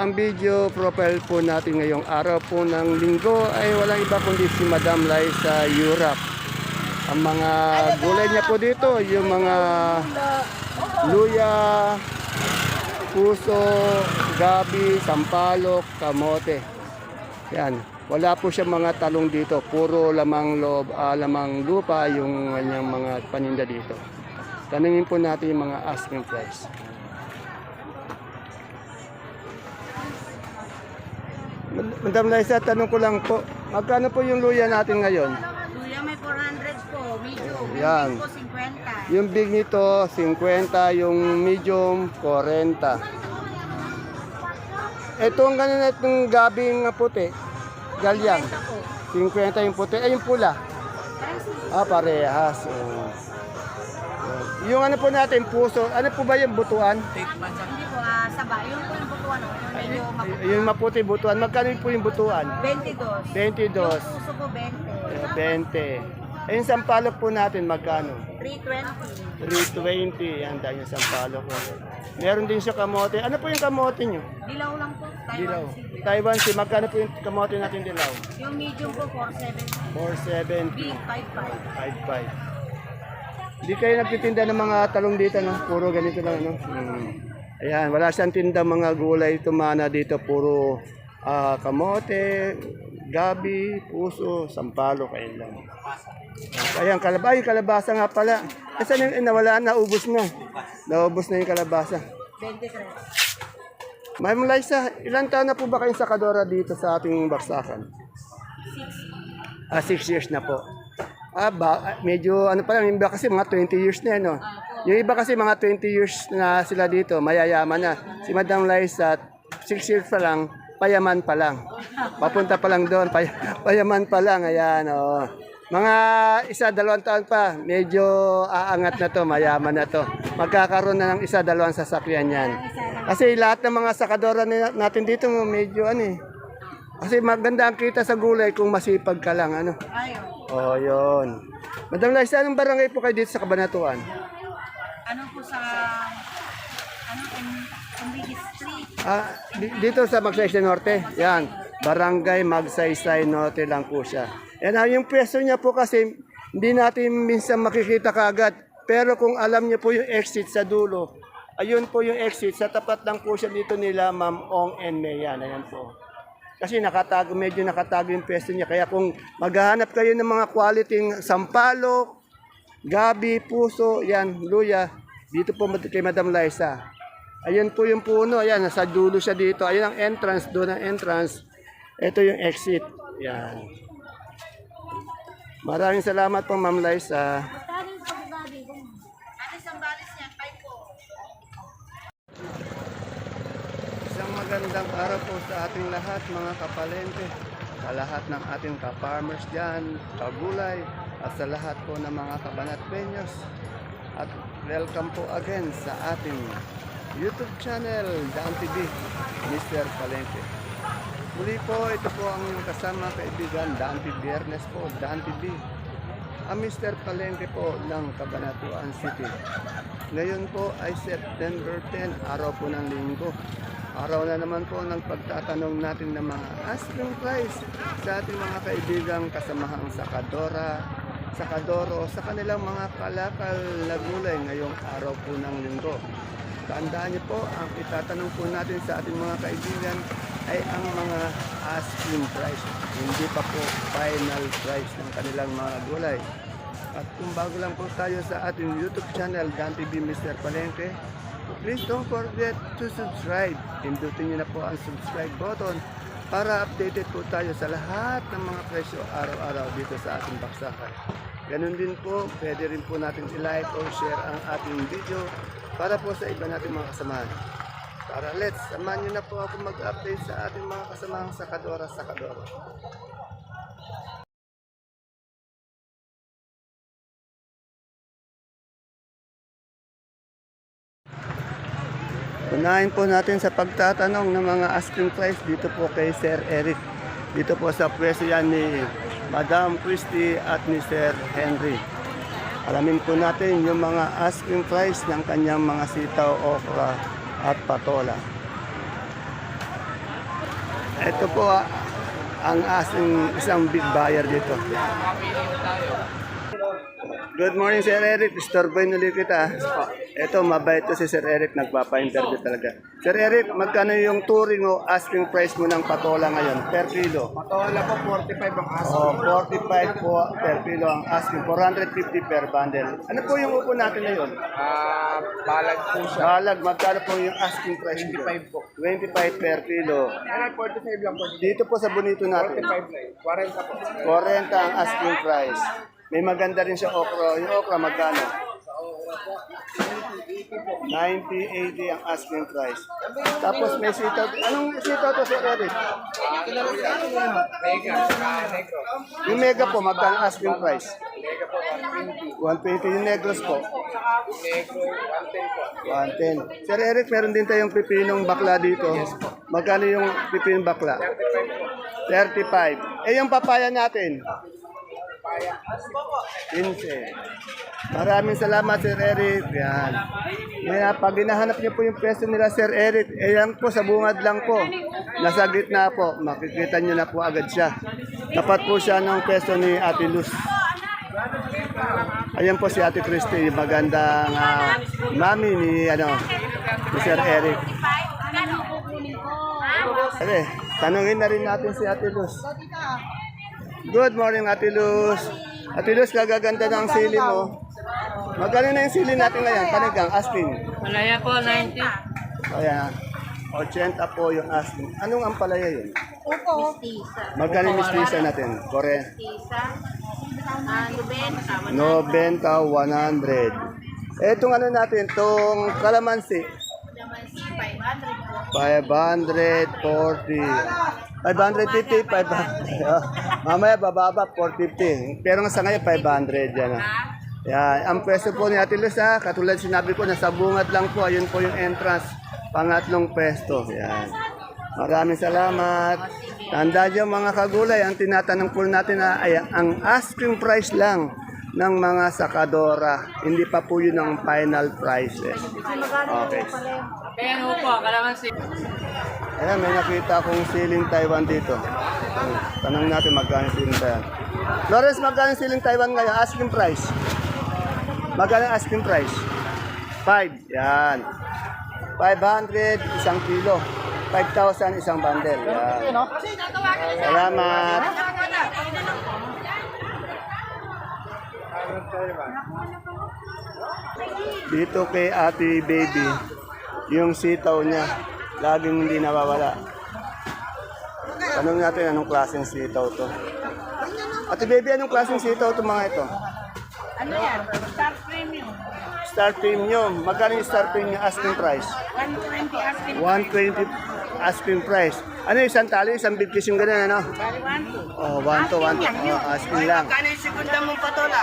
ang video profile po natin ngayong araw po ng linggo ay walang iba kundi si Madam Liza Europe. Ang mga gulay niya po dito, yung mga luya, puso, gabi, sampalok, kamote. Yan. Wala po siya mga talong dito. Puro lamang loob, ah, lamang lupa yung kanyang mga paninda dito. Tanungin po natin yung mga asking price. Madam Liza, tanong ko lang po, magkano po yung luya natin ngayon? Luya may 400 po, medium. Yan. Medium po 50. Yung big nito, 50, yung medium, 40. Ito ang ganun itong gabing puti, galyang. Ito po. 50 yung puti, ay yung pula. Ah, parehas. Oh. Yung ano po natin, puso, ano po ba yung butuan? Hindi po, ah, saba. Yung po yung butuan, oh, yung medyo maputi. Yung maputi butuan, magkano po yung butuan? 22. 22. Yung puso po 20. Eh, 20. Eh, yung sampalok po natin, magkano? 320. 320. Yan, dahil yung sampalok ko. Meron din siya kamote. Ano po yung kamote nyo? Dilaw lang po. Dilaw. Taiwan Sea. Taiwan Sea. Magkano po yung kamote natin dilaw? Yung medium po 470. 470. Big 55. 55. Hindi kayo nagtitinda ng mga talong dito, no? Puro ganito lang, no? Hmm. Ayan, wala siyang tinda mga gulay tumana dito. Puro ah, kamote, gabi, puso, sampalo, kayo lang. Ayan, kalabasa. Ay, kalabasa nga pala. Kasi eh, nawala, naubos na. Naubos na yung kalabasa. 23. Ma'am Liza, ilan taon na po ba kayong sakadora dito sa ating baksakan? Ah, six years na po. Ah, ba, ah, medyo ano pa lang, kasi mga 20 years na, no? Yung iba kasi mga 20 years na sila dito, mayayaman na. Si Madam Liza, 6 years pa lang, payaman pa lang. Papunta pa lang doon, pay, payaman pa lang, ayan, oh. Mga isa, dalawang taon pa, medyo aangat na to, mayaman na to. Magkakaroon na ng isa, dalawang sasakyan yan. Kasi lahat ng mga sakadora na- natin dito, medyo ano eh. Kasi maganda ang kita sa gulay kung masipag ka lang, ano. Ayun. Oh, yun. Madam Liza, anong barangay po kayo dito sa Kabanatuan? Ano po sa... Ano? Enrique Street. Ah, di- dito sa Magsaysay Norte. Yan. Barangay Magsaysay Norte lang po siya. Yan ah, yung pwesto niya po kasi hindi natin minsan makikita kagad. Pero kung alam niyo po yung exit sa dulo, ayun po yung exit. Sa tapat lang po siya dito nila, Ma'am Ong and Mayan. Ayan po. Kasi nakatago, medyo nakatago yung pwesto niya. Kaya kung maghahanap kayo ng mga quality sampalok, gabi, puso, yan, luya, dito po kay Madam Liza. Ayun po yung puno, ayan, nasa dulo siya dito. Ayun ang entrance, doon ang entrance. Ito yung exit. Yan. Maraming salamat po, Ma'am Liza. Ate Sambales niya, 5 po. Isang magandang araw po sa ating lahat mga kapalente, sa lahat ng ating ka-farmers dyan, kagulay, at sa lahat po ng mga kabanatpenyos. At welcome po again sa ating YouTube channel, Daan TV, Mr. Palente. Muli po, ito po ang inyong kasama kaibigan, Daan TV Biernes po, Daan TV. Ang Mr. Palengke po ng Cabanatuan City. Ngayon po ay September 10, araw po ng linggo. Araw na naman po ng pagtatanong natin ng mga asking price sa ating mga kaibigang kasamahang sakadora, sakadoro sa kanilang mga kalakal na gulay ngayong araw po ng linggo. Tandaan niyo po, ang itatanong po natin sa ating mga kaibigan ay ang mga asking price. Hindi pa po final price ng kanilang mga gulay. At kung bago lang po tayo sa ating YouTube channel, Dan TV Mr. Palengke, please don't forget to subscribe. Pindutin niyo na po ang subscribe button para updated po tayo sa lahat ng mga presyo araw-araw dito sa ating baksakan. Ganun din po, pwede rin po natin i-like or share ang ating video para po sa iba nating mga kasamahan. Tara, let's, samahan niyo na po ako mag-update sa ating mga kasamahang sakadora sakadora. Unahin po natin sa pagtatanong ng mga asking price dito po kay Sir Eric. Dito po sa pwesto yan ni Madam Christy at Sir Henry. Alamin po natin yung mga asking price ng kanyang mga sitaw, okra at patola. Ito po ah, ang asing isang big buyer dito. Good morning, Sir Eric. Istorboy ulit kita. Ito, mabait to si Sir Eric. Nagpapa-interview talaga. Sir Eric, magkano yung touring o asking price mo ng patola ngayon per kilo? Patola po, 45 ang aso. Oh, 45 po per kilo ang asking. 450 per bundle. Ano po yung upo natin ngayon? Ah, balag po siya. Balag, magkano po yung asking price? 25 po. 25 per kilo. Ano, 45 lang po. Dito po sa bonito natin. 45 lang. 40 po. 40 ang asking price. May maganda rin siya okra. Yung okra magkano? 90, 80 ang asking price. Tapos may sitaw. Anong sitaw to, Sir Eric? Yung mega po, magkano ang asking price? Mega po, 120 120. yung negros po. Negro, 110 po. 110. Sir Eric, meron din tayong pipinong bakla dito. Magkano yung pipinong bakla? 35. Eh, yung papaya natin? 15. Maraming salamat, Sir Eric. Yan. Kaya pag hinahanap niyo po yung pwesto nila, Sir Eric, eh yan po, sa bungad lang po. Nasa gitna po. Makikita niyo na po agad siya. Tapat po siya ng pwesto ni Ate Luz. Ayan po si Ate Christy, magandang ah, mami ni, ano, ni Sir Eric. Ate, tanungin na rin natin si Ate Luz. Good morning, Ate Luz. Ate Luz, kagaganda ng sili mo. Magkano na yung sili natin ngayon? Panigang, asking. Malaya po, 90. Ayan. 80 po yung asking. Anong ampalaya yun? Upo. Mistisa. Magkano yung mistisa natin? Kore. Mistisa. Ah, Nuben. 90, 100. Etong ano natin, itong kalamansi. Naman si 500 po. 540. 550, 500. Oh, mamaya bababa, 450. Pero nga sa ngayon, 500 yan. ah. Yan. Ang pwesto po ni Ate Luz, ha, katulad sinabi ko, nasa bungad lang po. Ayun po yung entrance. Pangatlong pwesto. Yan. Maraming salamat. Tanda dyan mga kagulay, ang tinatanong po natin na ay ang asking price lang ng mga sakadora. Hindi pa po yun ang final prices. Okay. Kaya ano po, kalamansi. Ayan, may nakita akong ceiling Taiwan dito. Tanong natin magkano yung ceiling Taiwan. Flores, magkano yung ceiling Taiwan ngayon? Asking price. Magkano yung asking price? 5. Yan. 500 isang kilo. 5,000 isang bundle. Yan. Salamat. Dito kay Ate Baby, yung sitaw niya, laging hindi nawawala. Tanong natin anong klaseng sitaw to. Ate Baby, anong klaseng sitaw to mga ito? Ano yan? Star Premium. Star Premium. Magkano yung Star Premium asking price? 120 asking. 120 asking price. Ano yung isang tali, isang bigkis yung ganun, ano? Bali 1 Oh, 1 to 1 to. Oh, asking lang. Kano yung segunda mong patola?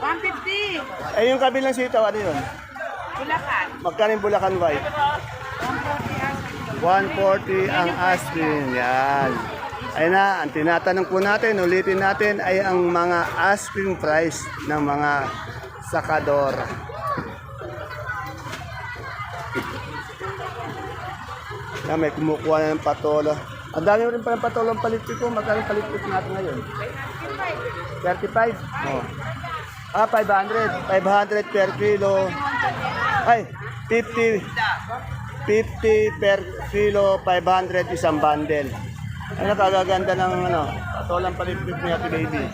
150. Eh, yung kabilang sitaw, ano yun? Bulacan. Magkano yung Bulacan White? 140 ang asking. Yan. Ayun na, ang tinatanong po natin, ulitin natin, ay ang mga asking price ng mga sakador. Yan, may kumukuha na ng patola. Ang dami rin pa ng patola ang palitpik ko. Magkano palitpik natin ngayon? 35? Oh. Ah, 500. 500 per kilo. Ay, 50. 50 per kilo, 500 isang bundle. Ano kagaganda ng ano, patolang palipit ni Ate Baby.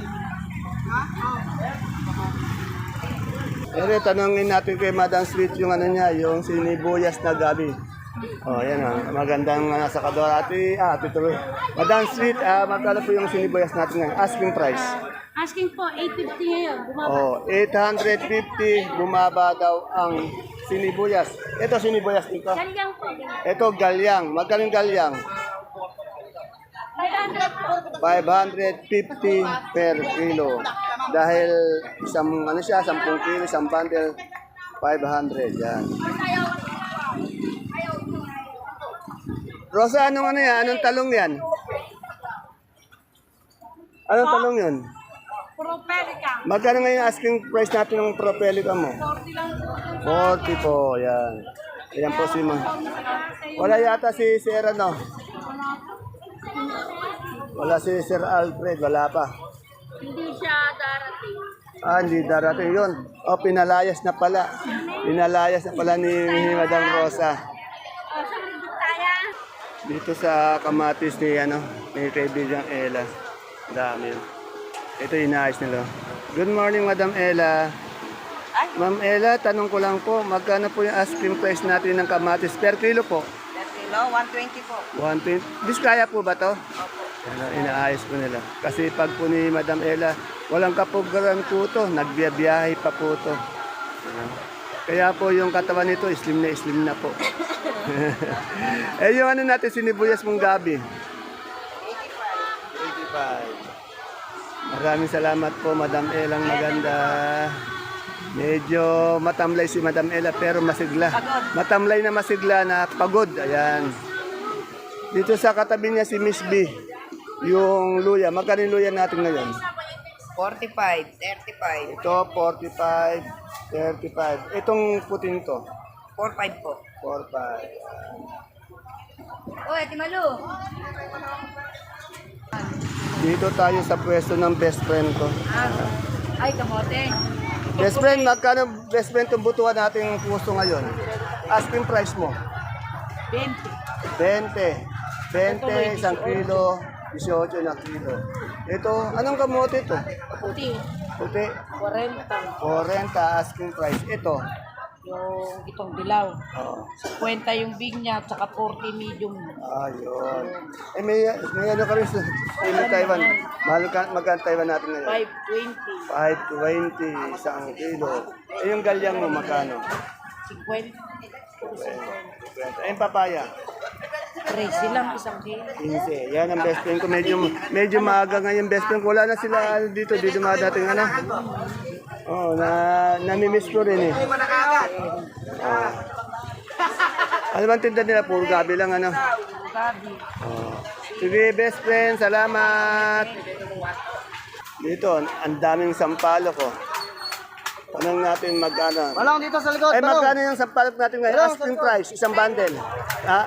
Pero tanongin natin kay Madam Sweet yung ano niya, yung sinibuyas na gabi. Oh, yan ah. Magandang uh, sa kadora. Ate, ah, ate tuloy. Madam Sweet, ah, magkano po yung sinibuyas natin ngayon? Asking price. Asking po, 850 ngayon. Bumaba. Oh, 850 bumaba daw ang sinibuyas. Ito sinibuyas dito. Galyang po. Ito galyang. Magkano yung galyang? 500 po. 550 per kilo. Dahil isang ano siya, 10 kilo, isang bundle 500 yan. Rosa, anong ano yan? Anong talong yan? Anong talong yun? Propelica. Magkano ngayon asking price natin ng propelica mo? 40 lang po. 40 po, yan. Ayan po si Ma. Wala yata si Sierra, no? Wala si Sir Alfred, wala pa. Hindi siya darating. Ah, hindi darating yun. O, pinalayas na pala. Pinalayas na pala ni, ni Madam Rosa. Dito sa kamatis ni, ano, ni kaibigang Ella. Dami. Ito inaayos nila. Good morning, Madam Ella. Ma'am Ella, tanong ko lang po, magkano po yung ice cream price natin ng kamatis per kilo po? Per kilo, 120 po. 120. Biskaya po ba to? Ano, inaayos po nila. Kasi pag po ni Madam Ella, walang kapugaran po to, nagbiyabiyahe pa po to. Kaya po yung katawan nito, slim na slim na po. eh yung ano natin, sinibuyas mong gabi. 85. Maraming salamat po, Madam Elang maganda. Medyo matamlay si Madam Ella pero masigla. Matamlay na masigla na pagod. Ayan. Dito sa katabi niya si Miss B. Yung luya. Magkano luya natin ngayon? 45, 35, Ito, 45, 35. Itong puting to, 45 po. 45. Oy, Ate Malu. Dito tayo sa pwesto ng best friend ko. Ah, ay, kamote. Best friend, magkano best friend itong butuan nating puso ngayon? Asking price mo? 20. 20. 20, isang kilo, 18 na kilo. Ito, anong kamote ito? Puti. Puti, 40. 40 asking price. Ito, Yung itong dilaw. oh, 50 yung big niya, tsaka 40 medium. ayun. Eh, may, may ano ka rin sa sa Taiwan. Mahal ka, magkano Taiwan natin ngayon? 520. 520 isang kilo. Eh, yung galyang mo, magkano? 50. 20. Eh, yung papaya? 13 lang isang kilo. 15. Yan ang best friend ko. Medyo, medyo maaga ngayon best friend ko. Wala na sila ano, dito. Dito mga dating ano. Oh, na namimiss ko rin eh. Oh. Ano bang tinda nila? Puro gabi lang ano. Gabi. Oh. Sige, best friend. Salamat. Dito, ang daming sampalo ko. Tanong natin magkano. Walang dito sa likod. Eh, magkano yung sampalok natin ngayon? Asking price, isang bundle. Ha?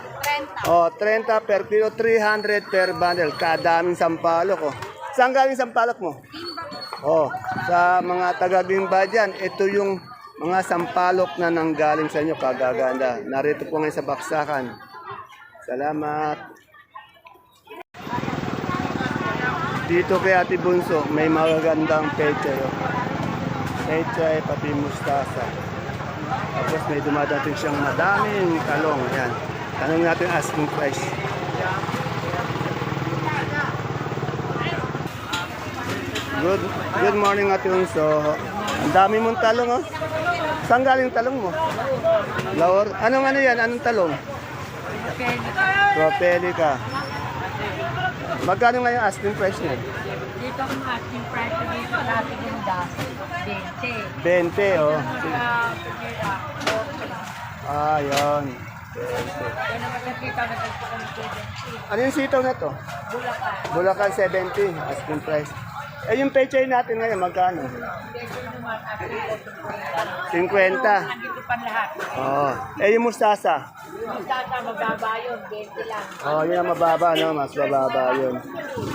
30. Oh, 30 per kilo, 300 per bundle. Kadaming sampalok, oh. Saan galing sampalok mo? Oh, sa mga taga-Bimba dyan, ito yung mga sampalok na nanggaling sa inyo, kagaganda. Narito po ngayon sa baksakan. Salamat. Dito kay Ate Bunso, may magagandang peche. Oh. Peche, pati mustasa. Tapos may dumadating siyang madaming talong. Yan. Tanong natin asking price. Good, good morning Ate Unso. Ang dami mong talong oh. Saan galing talong mo? Laor. Anong ano yan? Anong talong? Propelica. Magkano nga yung asking price niya? Dito ang asking price na dito natin yung dasi. 20. 20 oh. Ah, yun. Ano yung sitaw na to? Bulacan. Bulacan 70, asking price. Eh yung pechay natin ngayon, magkano? Dito naman asking 50. Nandito pa lahat. Oo. Eh yung mustasa? Yung tata mababa yun, 20 lang. Oo, yun ang mababa, no? Mas mababa yun.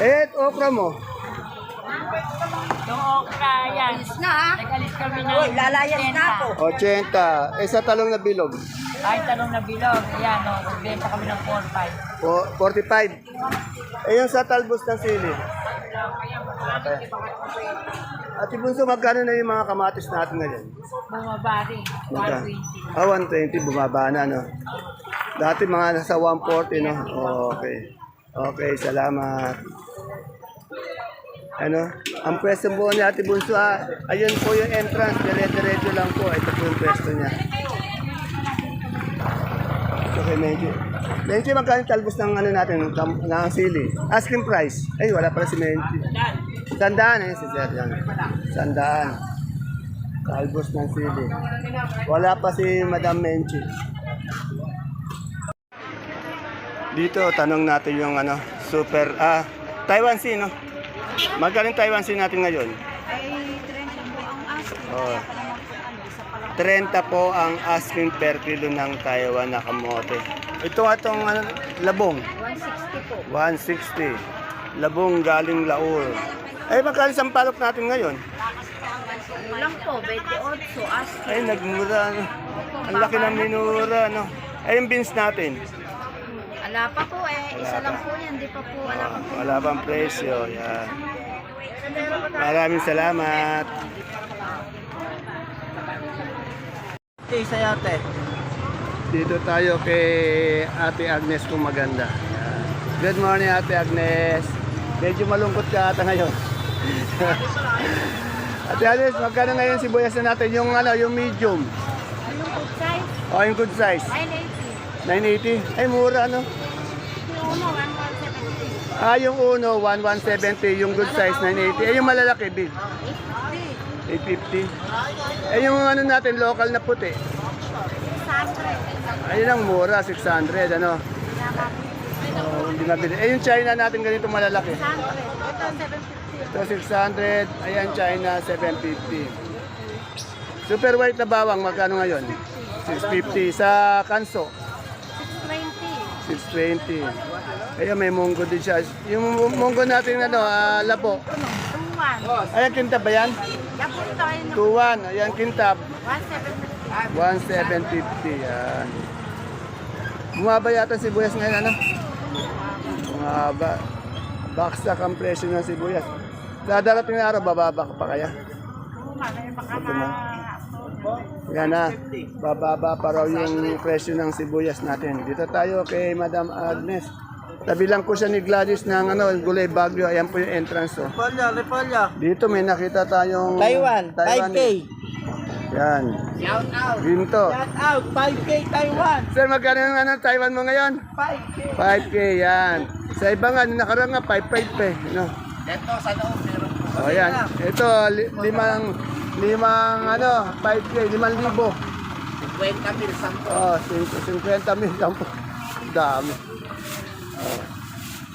Eh, okra mo? Yung okra yan. na ha? Nag-alis kami ng Uy, lalayas na ako. 80. Eh, sa talong na bilog? Ay, tanong na bilog. Yan, no. Nagbenta kami ng 4-5. O, 45. Eh, yung sa talbos ng sili? Okay. At Bunso, magkano na yung mga kamatis natin ngayon? Bumaba rin. Magka? 120. Ah, 120, bumaba na, no? Dati mga nasa 140, no? Oh, okay. Okay, salamat. Ano? Ang pwesto po ni Ate Bunso, ah, ayun po yung entrance, dire-diretso lang po. Ito po yung pwesto niya. Okay, Menji. Menji, magkano talbos ng ano natin, ng, ng sili? Asking price. Ay, wala pala si Menji. Sandaan eh, si Sir yan. Sandaan. Talbos ng sili. Wala pa si Madam Menchi. Dito, tanong natin yung ano, super, ah, Taiwan Sea, no? Magaling Taiwan Sea natin ngayon. Oh. 30 po ang asking per kilo ng Taiwan na kamote. Ito atong ano, labong. 160 po. 160. labong galing laur. Eh, magkano isang palok natin ngayon? Kulang po, 28. As Ay, nagmura. Ano. Ang laki ng minura, no? Ay, yung beans natin. Ala pa po eh. Isa lang po yan. Di pa po ala pa po. Wala pang presyo. Yan. Maraming salamat. Isa yate. Dito tayo kay Ate Agnes kung maganda. Yan. Good morning, Ate Agnes. Medyo malungkot ka ata ngayon. Ate Agnes, magkano ngayon sibuyas na natin? Yung ano, yung medium. Anong food size? O, yung good size. 980. 980. Ay, mura, no? Uno, 1170. Ah, yung uno, 1170. Yung good size, 980. Eh, yung malalaki, big. 850. 850. Eh, yung ano natin, local na puti. 600. Ayun ang mura, 600, ano? Oh, hindi nabili. Eh, yung China natin ganito malalaki. 600. Ito, 750. So, 600. Ayan, China, 750. Super white na bawang, magkano ngayon? 650. Sa kanso, 620. 620. Ayun, may munggo din siya. Yung munggo natin, ano, ah, labo. 21. Ayan, kintab ba yan? Yan po tayo ng 2-1. Ayan, kintab. 1750. 170. Yan. Bumaba yata sibuyas ngayon, ano? Bumaba. Baksak ang presyo ng sibuyas. Sa darating na araw, bababa ka pa kaya? Ito na. Yan na. Bababa pa raw yung presyo ng sibuyas natin. Dito tayo kay Madam Agnes. Tabi lang ko siya ni Gladys ng ano, Gulay Bagyo. Ayan po yung entrance. Oh. Repolyo, repolyo. Dito may nakita tayong Taiwan, 5K. Yan. Shout out. Ginto. Shout out, 5K Taiwan. Sir, magkano yung ano, Taiwan mo ngayon? 5K. 5K, yan. Sa iba nga, nung nakaraan nga, 5.5 pa eh. No? Ito, sa loob, meron po. O yan. Ito, li- limang, limang, ano, 5K, limang libo. 20 mil, 10. Oh, 50 mil. Dami. Oh.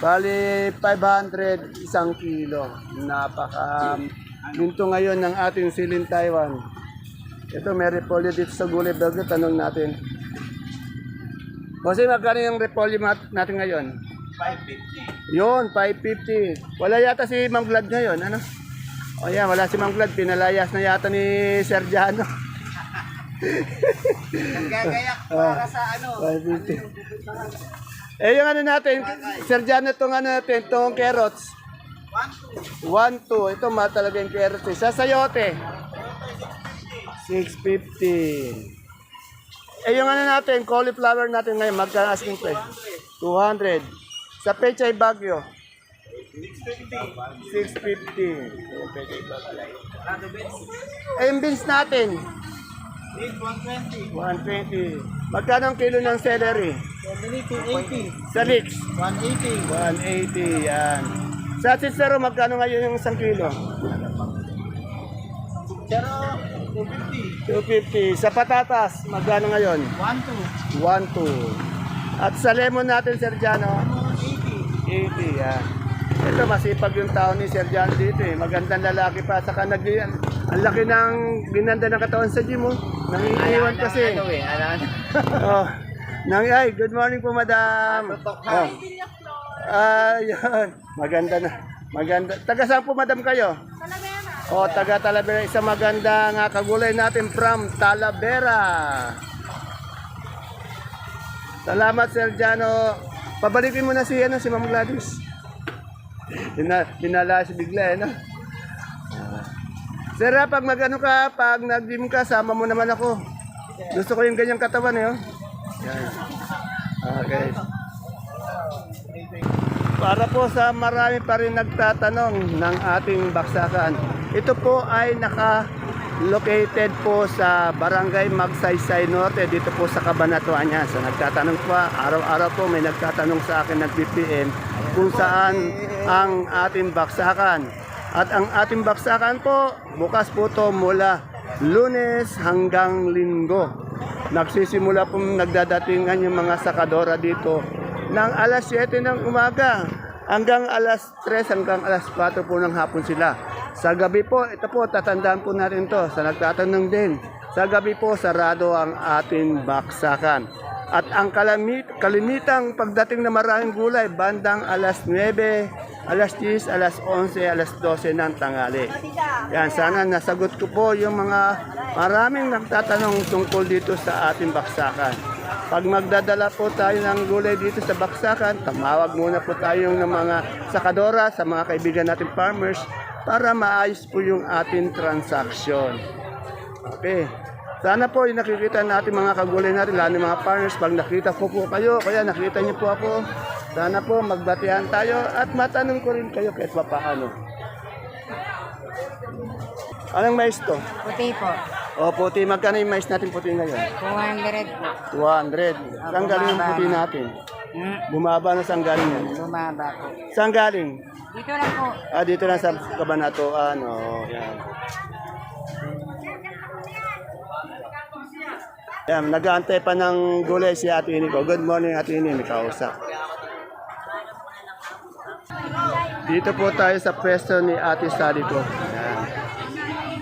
Bali, 500 isang kilo. Napaka ginto ngayon ng ating silin Taiwan. Ito, may repolyo dito sa gulay burger. Tanong natin. Kasi magkano yung repolyo natin ngayon? 550. Yun, 550. Wala yata si Ma'am Glad ngayon, ano? O yan, wala si Ma'am Glad. Pinalayas na yata ni Sergiano. Nagagayak Ah. para sa ano. 550. Eh, yung ano natin, Sergiano, itong ano natin, itong carrots. 1, 2. Ito, ma talaga yung carrots. eh. Sa sayote. 650. Eh, yung ano natin, cauliflower natin ngayon, magkano asking price? 200. Sa pechay bagyo. 650. Eh, yung beans natin, 120. Magkano ang kilo ng celery? 280. Sa Lix? 180. 180, yan. Sa Cicero, magkano ngayon yung isang kilo? Pero, 250. 250. Sa patatas, magkano ngayon? 12. 1, 2. At sa lemon natin, Sergiano, 80. 80, yan. Ito, masipag yung tao ni Sergiano dito eh. Magandang lalaki pa. Saka nag ang laki ng ginanda ng katawan sa gym oh. Nangiiwan kasi. Ano eh, ano? oh. Nang, ay, good morning po, madam. Oh. Ah, yun. Maganda na. Maganda. Taga saan po, madam, kayo? O, taga Talavera. Isang maganda nga kagulay natin from Talavera. Salamat, Sir Jano. Pabalikin mo na si, ano, si Ma'am Gladys. Dina, dinala si bigla, eh, no? Ah. Sir, ah, pag mag-ano ka, pag nag-gym ka, sama mo naman ako. Gusto ko yung ganyang katawan, eh, oh. Okay. Para po sa marami pa rin nagtatanong ng ating baksakan. Ito po ay naka-located po sa Barangay Magsaysay Norte dito po sa Cabanatuan niya. So nagtatanong po, araw-araw po may nagtatanong sa akin nag-BPM kung saan ang ating baksakan. At ang ating baksakan po, bukas po to mula lunes hanggang linggo. Nagsisimula po nagdadatingan yung mga sakadora dito ng alas 7 ng umaga hanggang alas 3 hanggang alas 4 po ng hapon sila. Sa gabi po, ito po, tatandaan po natin to sa nagtatanong din. Sa gabi po, sarado ang ating baksakan. At ang kalamit, kalimitang pagdating na maraming gulay, bandang alas 9 alas 10, alas 11, alas 12 ng tangali. Yan, sana nasagot ko po yung mga maraming nagtatanong tungkol dito sa ating baksakan. Pag magdadala po tayo ng gulay dito sa baksakan, tamawag muna po tayo ng mga sakadora sa mga kaibigan natin farmers para maayos po yung ating transaksyon. Okay. Sana po yung nakikita natin mga kagulay natin, lalo mga partners, pag nakita ko po kayo, kaya nakita niyo po ako, sana po magbatihan tayo at matanong ko rin kayo kahit pa paano. Anong mais to? Puti po. O puti, magkano yung mais natin puti ngayon? 200 po. 200. Saan galing yung puti natin? Hmm? Bumaba na saan galing yan? Bumaba po. Saan galing? Dito lang po. Ah, dito lang sa Kabanatuan. O, yan. Yan, nag-aantay pa ng gulay si Ate Ini ko. Good morning, Ate Ini. May kausap. Dito po tayo sa pwesto ni Ate Sally ko. Yan.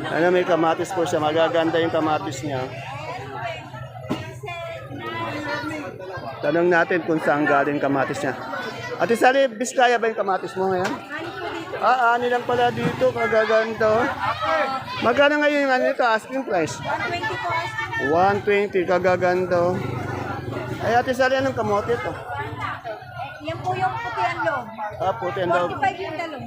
Ano, may kamatis po siya. Magaganda yung kamatis niya. Tanong natin kung saan galing kamatis niya. Ate Sally, Biskaya ba yung kamatis mo ngayon? Ah, ani lang pala dito, kagaganda. oh. Magkano ngayon yung ano nito, asking price? 120 po. 120, kagaganda. oh. Ay, Ate Sally, anong kamote to? Yan po yung puti ang loob. Ah, puti ang daw. 45 yung talong.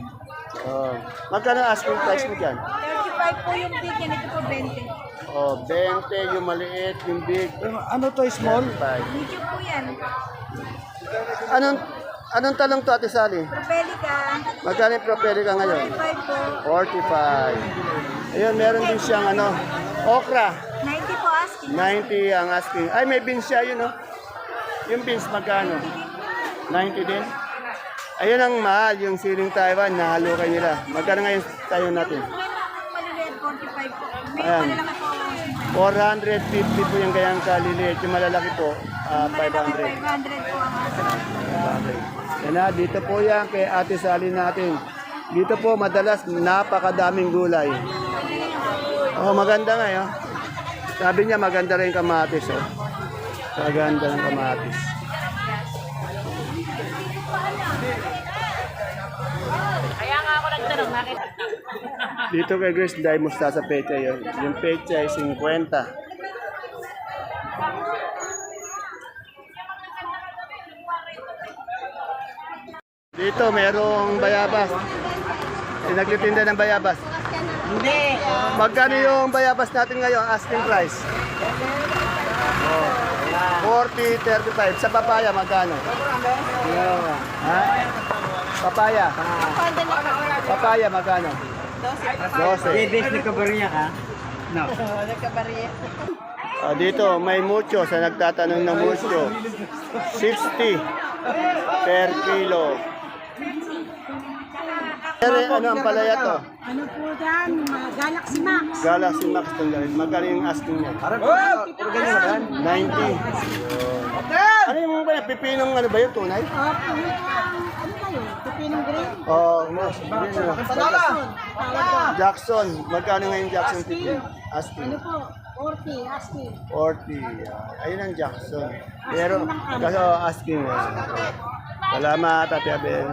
Oh. Magkano asking price mo dyan? 35 po yung big yan. Ito po 20. Oh, 20, yung maliit, yung big. Ano to, small? 5. Medium po yan. Anong, anong talong to, Ate Sally? Propelica. Magkano yung propelica ngayon? 45 po. 45. Ayun, meron din siyang ano, okra. 90 po asking. 90 ang asking. Ay, may beans siya yun, no? Yung beans, magkano? 90 din? Ayun ang mahal, yung siling Taiwan, nahalukay nila. Magkano ngayon tayo natin? Maliliit 45 po. May Ayan. malalaki po. 450 po yung gayang kaliliit. Yung malalaki po, ah, 500. 500 po ang asking. Yan na, dito po yan kay Ate Sally natin. Dito po madalas napakadaming gulay. Oh, maganda nga yun. Sabi niya maganda rin kamatis. Oh. Maganda ng kamatis. Kaya nga ako nagtanong, bakit? Dito kay Grace dahil mustasa pecha yun. Yung pecha ay 50. Dito merong bayabas. Pinagtitinda ng bayabas. Hindi. Magkano yung bayabas natin ngayon? Asking price. Oh. 40, 35. Sa papaya, magkano? Ha? Papaya. Papaya, magkano? 12. Bibis na kabariya ka? No. Ah, dito, may mucho sa nagtatanong ng mucho. 60 per kilo. Ano ang palaya to? Ano po yan? Mga Galaxy Max. Galaxy Max itong ganun. Magkano yung asking niya? 90. Ano yung ba? Pipinong ano ba yun? Tunay? Opo. Ano kayo? Pipinong green? Oo, oh, Jackson. Magkano ngayon Jackson pipin? Asking. Ano po? 40, asking. 40. ah, ayun ang Jackson. Pero, kaso asking. ah. Salamat, Ate Abel.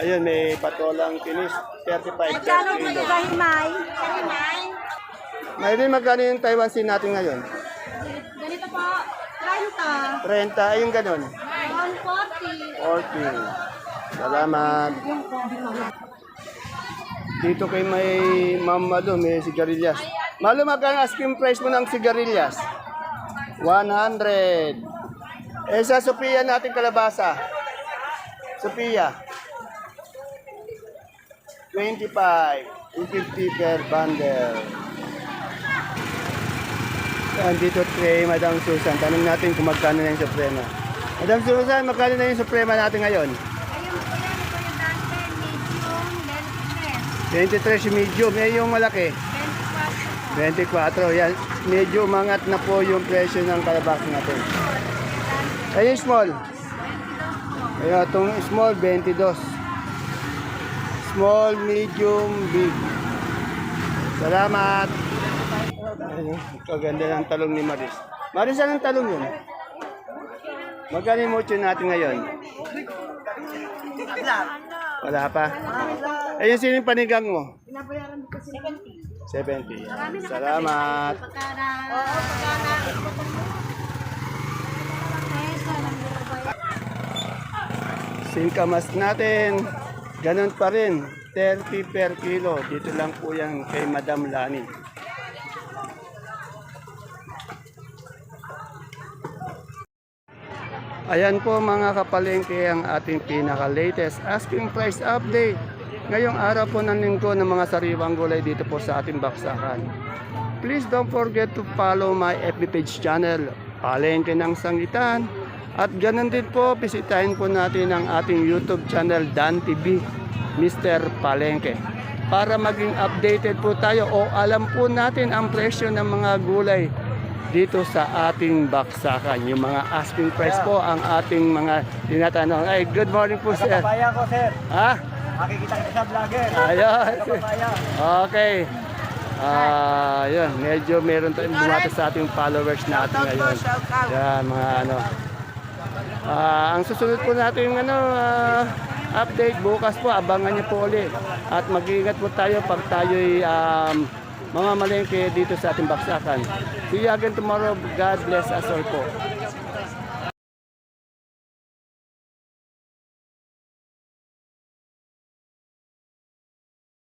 Ayun, may patolang kinis. 35 per kilo. Himay? Himay? Mayroon magkano yung Taiwan Sea natin ngayon? Ganito po. 30. 30, ayun ganun. 140. 40. Salamat. Dito kay may Ma'am Malo, may sigarilyas. Malo, magkano asking price mo ng sigarilyas? 100. Eh sa Sophia natin kalabasa. Sophia. 25. 250 per bundle. Yan, dito kay Madam Susan. Tanong natin kung magkano na yung suprema. Madam Susan, magkano na yung suprema natin ngayon? Ayun po yan. Ito yung dante, medium, 23. 23 yung medium, eh yung malaki. 24. 24, yan. Medyo umangat na po yung presyo ng kalabasa natin. Ayun yung small. Ayun, itong small, 22. Small, medium, big. Salamat. Ayun, kaganda ng talong ni Maris. Maris, anong talong yun? Magkano yung mucho natin ngayon? Wala pa. Eh, yung sining panigang mo? 70. Salamat. Singkamas natin, ganun pa rin, 30 per kilo. Dito lang po yan kay Madam Lani. Ayan po mga kapalengke ang ating pinaka-latest asking price update. Ngayong araw po ng linggo ng mga sariwang gulay dito po sa ating baksakan. Please don't forget to follow my FB page channel, Palengke ng Sangitan. At ganun din po, bisitahin po natin ang ating YouTube channel, Dan TV, Mr. Palengke. Para maging updated po tayo o alam po natin ang presyo ng mga gulay dito sa ating baksakan. Yung mga asking price po ang ating mga tinatanong. Ay, good morning po sir. Kapapaya ko, sir. Ha? Makikita kita sa vlogger. Ayun. Kapapaya. Okay. Ah, yun, medyo meron tayong bumata sa ating followers natin ngayon. Yan, mga ano. Ah, ang susunod po natin yung ano, ah, update bukas po, abangan niyo po ulit. At mag-iingat po tayo pag tayo'y um, mga dito sa ating baksakan. See you again tomorrow. God bless us all po.